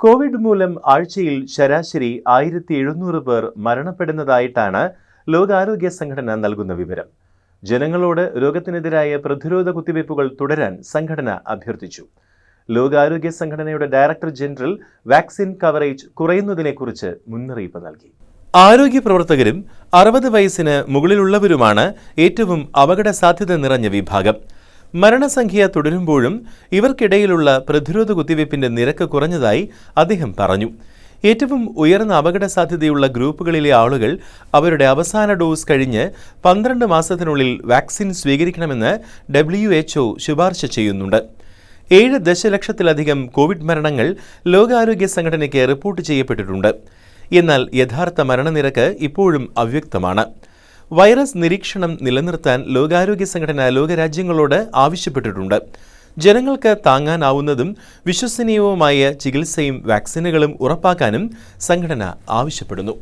Covid മൂലം ആഴ്ചയിൽ ശരാശരി ആയിരത്തി എഴുന്നൂറ് പേർ മരണപ്പെടുന്നതായിട്ടാണ് ലോകാരോഗ്യ സംഘടന നൽകുന്ന വിവരം. ജനങ്ങളോട് രോഗത്തിനെതിരായ പ്രതിരോധ കുത്തിവയ്പ്പുകൾ തുടരാൻ സംഘടന അഭ്യർത്ഥിച്ചു. ലോകാരോഗ്യ സംഘടനയുടെ ഡയറക്ടർ ജനറൽ വാക്സിൻ കവറേജ് കുറയുന്നതിനെക്കുറിച്ച് മുന്നറിയിപ്പ് നൽകി. ആരോഗ്യ പ്രവർത്തകരും അറുപത് വയസ്സിന് മുകളിലുള്ളവരുമാണ് ഏറ്റവും അപകട സാധ്യത നിറഞ്ഞ വിഭാഗം. മരണസംഖ്യ തുടരുമ്പോഴും ഇവർക്കിടയിലുള്ള പ്രതിരോധ കുത്തിവയ്പ്പിന്റെ നിരക്ക് കുറഞ്ഞതായി അദ്ദേഹം പറഞ്ഞു. ഏറ്റവും ഉയർന്ന അപകട സാധ്യതയുള്ള ഗ്രൂപ്പുകളിലെ ആളുകൾ അവരുടെ അവസാന ഡോസ് കഴിഞ്ഞ് പന്ത്രണ്ട് മാസത്തിനുള്ളിൽ വാക്സിൻ സ്വീകരിക്കണമെന്ന് ഡബ്ല്യു ശുപാർശ ചെയ്യുന്നുണ്ട്. ഏഴ് ദശലക്ഷത്തിലധികം കോവിഡ് മരണങ്ങൾ ലോകാരോഗ്യ സംഘടനയ്ക്ക് റിപ്പോർട്ട് ചെയ്യപ്പെട്ടിട്ടുണ്ട്. എന്നാൽ യഥാർത്ഥ മരണനിരക്ക് ഇപ്പോഴും അവ്യക്തമാണ്. വൈറസ് നിരീക്ഷണം നിലനിർത്താൻ ലോകാരോഗ്യ സംഘടന ലോകരാജ്യങ്ങളോട് ആവശ്യപ്പെട്ടിട്ടുണ്ട്. ജനങ്ങൾക്ക് താങ്ങാനാവുന്നതും വിശ്വസനീയവുമായ ചികിത്സയും വാക്സിനുകളും ഉറപ്പാക്കാനും സംഘടന ആവശ്യപ്പെടുന്നു.